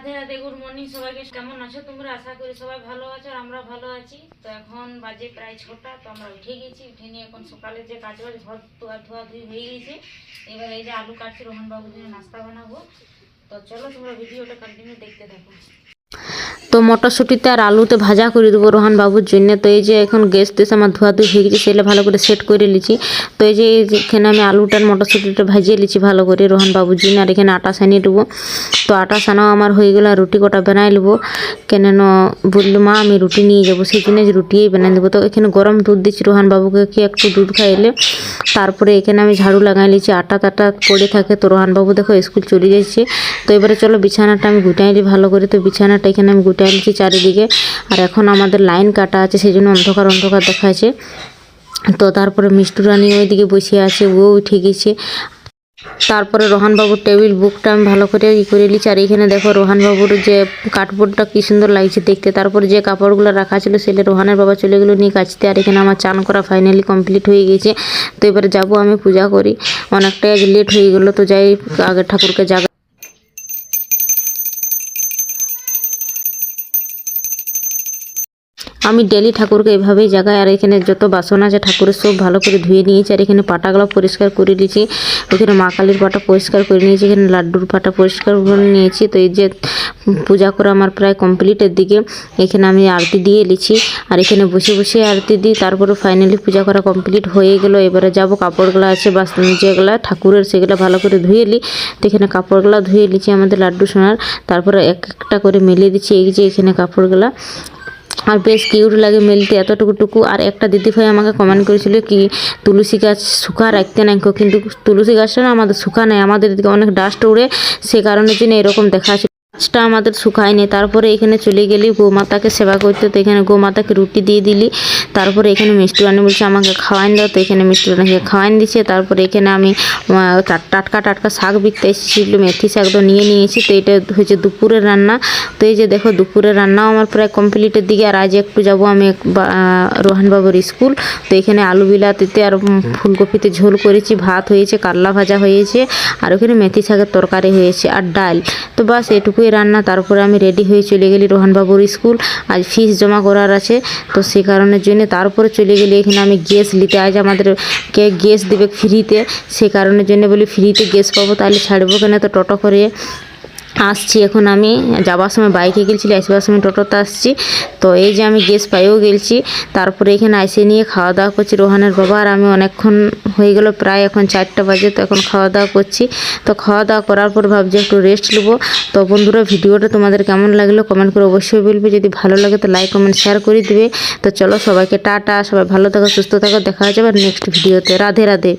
Radhe Radhe good morning সবাইকে। কেমন আছো তোমরা? আশা করি সবাই ভালো আছো আমরা ভালো আছি। তো এখন বাজে প্রায় ছটা, তো আমরা উঠে গেছি। উঠে নিয়ে এখন সকালে যে কাজ বাজ ঘর ধোয়া ধোয়া ধুই হয়ে গেছে। এবার এই যে আলু কাটছি, রোহনবাবুর জন্য নাস্তা বানাবো। তো চলো তোমরা ভিডিওটা কন্টিনিউ দেখতে থাকো। তো মটরশুঁটিতে আর আলুতে ভাজা করে দেবো রোহান বাবুর জন্য। তো এই যে এখন গ্যাস টেস আমার ধোয়া ধুই হয়ে গেছে সেটা ভালো করে সেট করে লিছি তো এই যে এখানে আমি আলুটার মটরশুঁটিটা ভাজিয়ে লিছি ভালো করে রোহান বাবুর জন্য, আর এখানে আটা সানিয়ে দেবো। তো আটা সানাও আমার হয়ে গেলো, আর রুটি কটা বানাই নেব। কেন বলল, মা, আমি রুটি নিয়ে যাব। সেই জন্য রুটিই বানিয়ে দেবো। তো এখানে গরম দুধ দিচ্ছি রোহান বাবুকে, কি একটু দুধ খাইলে তারপরে এখানে আমি ঝাড়ু লাগাই নিয়েছি, আটা টাটা পড়ে থাকে। তো রোহানবাবু দেখো, স্কুল চলে যাচ্ছে। তো এবারে চলো বিছানাটা আমি গুটাই নিই ভালো করে। তো বিছানাটা এখানে আমি গুটাই নিচ্ছি চারিদিকে। আর এখন আমাদের লাইন কাটা আছে, সেই জন্য অন্ধকার অন্ধকার দেখাচ্ছে। তো তারপরে মিষ্টু রানী ওইদিকে বসে আছে, ও উঠে গেছে তারপরে রোহানবাবুর টেবিল বুকটা আমি ভালো করে ই করে নিচ্ছি আর এখানে দেখো রোহানবাবুর যে কাঠবোর্ডটা কী সুন্দর লাগছে দেখতে। তারপর যে কাপড়গুলো রাখা ছিল সেটা রোহানের বাবা চলে গেলো নিয়ে কাছতে আর এখানে আমার চান করা ফাইনালি কমপ্লিট হয়ে গেছে। তো এবারে যাব আমি পূজা করি। অনেকটাই লেট হয়ে গেলো, তো যাই আগে ঠাকুরকে জাগা আমি ডেলি ঠাকুরকে এভাবেই জাগাই, আর এখানে যত বাসন আছে ঠাকুরের সব ভালো করে ধুয়ে নিয়েছি, আর এখানে পাটাগুলো পরিষ্কার করে দিয়েছি, ওখানে মা কালীর পাটা পরিষ্কার করে নিয়েছি, এখানে লাড্ডুর পাটা পরিষ্কার করে নিয়েছি, তো এই যে পূজা করা আমার প্রায় কমপ্লিটের দিকে, এখানে আমি আরতি দিয়ে নিয়েছি আর এখানে বসে বসে আরতি দিই, তারপরে ফাইনালি পূজা করা কমপ্লিট হয়ে গেল, এবারে যাব কাপড়গুলো আছে বাস যেগুলো, ঠাকুরের সেগুলো ভালো করে ধুয়ে নিই তো এখানে কাপড়গুলো ধুয়ে নিয়েছি আমাদের লাড্ডু সোনার, তারপরে এক একটা করে মেলে দিচ্ছি, এই যে এখানে কাপড়গুলা আর বেশ কিউট লাগে মেলতে এতটুকু টুকু আর একটা দিদিভাই আমাকে কমেন্ট করেছিল কি, তুলসী গাছ শুকা রাখতে নাই কিন্তু তুলসী গাছটা আমাদের শুকা নেই, আমাদের এদিকে অনেক ডাস্ট উড়ে সে কারণে তিনি এরকম দেখা গাছটা আমাদের শুকায়নি। তারপরে এখানে চলে গেলি, গোমাতাকে সেবা করতে। তো এখানে গোমাতাকে রুটি দিয়ে দিলি। তারপরে এখানে মিষ্টি রানি বলছে, আমাকে খাওয়াইন দাও। তো এখানে মিষ্টি রানিকে খাওয়াইন দিচ্ছে তারপরে এখানে আমি টাটকা টাটকা শাক বিকতে এসেছিল মেথি শাক তো নিয়ে নিয়েছি। তো এটা হচ্ছে দুপুরের রান্না। তো এই যে দেখো, দুপুরের রান্নাও আমার প্রায় কমপ্লিটের দিকে। আর আজ একটু যাব আমি রোহানবাবুর স্কুল। তো এখানে আলু বিলাতিতে আর ফুলকপিতে ঝোল করেছি। ভাত হয়েছে কারলা ভাজা হয়েছে। আর ওখানে মেথি শাকের তরকারি হয়েছে আর ডাল। তো বাস এটুকুই রান্না, তারপরে আমি রেডি হয়ে চলে গেলি রোহানবাবুর স্কুল। আজ ফিস জমা করার আছে, তো সে কারণের জন্য তারপরে চলে গেলি। এখানে আমি গ্যাস নিতে, আজ আমাদের কে গ্যাস দেবে ফ্রিতে সে কারণের জন্য বলি ফ্রিতে গ্যাস পাবো, তাহলে ছাড়বো কেন তো টোটো করে? আসছি এখন আমি, যাবার সময় বাইকে গেছিলি আসবার সময় টোটোতে আসছি। তো এই যে আমি গ্যাস পাইও গেছি তারপরে এখানে এসে নিয়ে খাওয়া দাওয়া করছি রোহানের বাবা, আর আমি অনেকক্ষণ হয়ে গেল প্রায় এখন চারটা বাজে, তো এখন খাওয়া দাওয়া করছি। তো খাওয়া দাওয়া করার পর ভাবছি একটু রেস্ট নেব। তো বন্ধুরা, ভিডিওটা তোমাদের কেমন লাগল কমেন্ট করে অবশ্যই বলবে। যদি ভালো লাগে তো লাইক কমেন্ট শেয়ার করে দিবে। তো চলো সবাইকে টাটা, সবাই ভালো থাকো, সুস্থ থাকো, দেখা যাবে নেক্সট ভিডিওতে রাধে রাধে।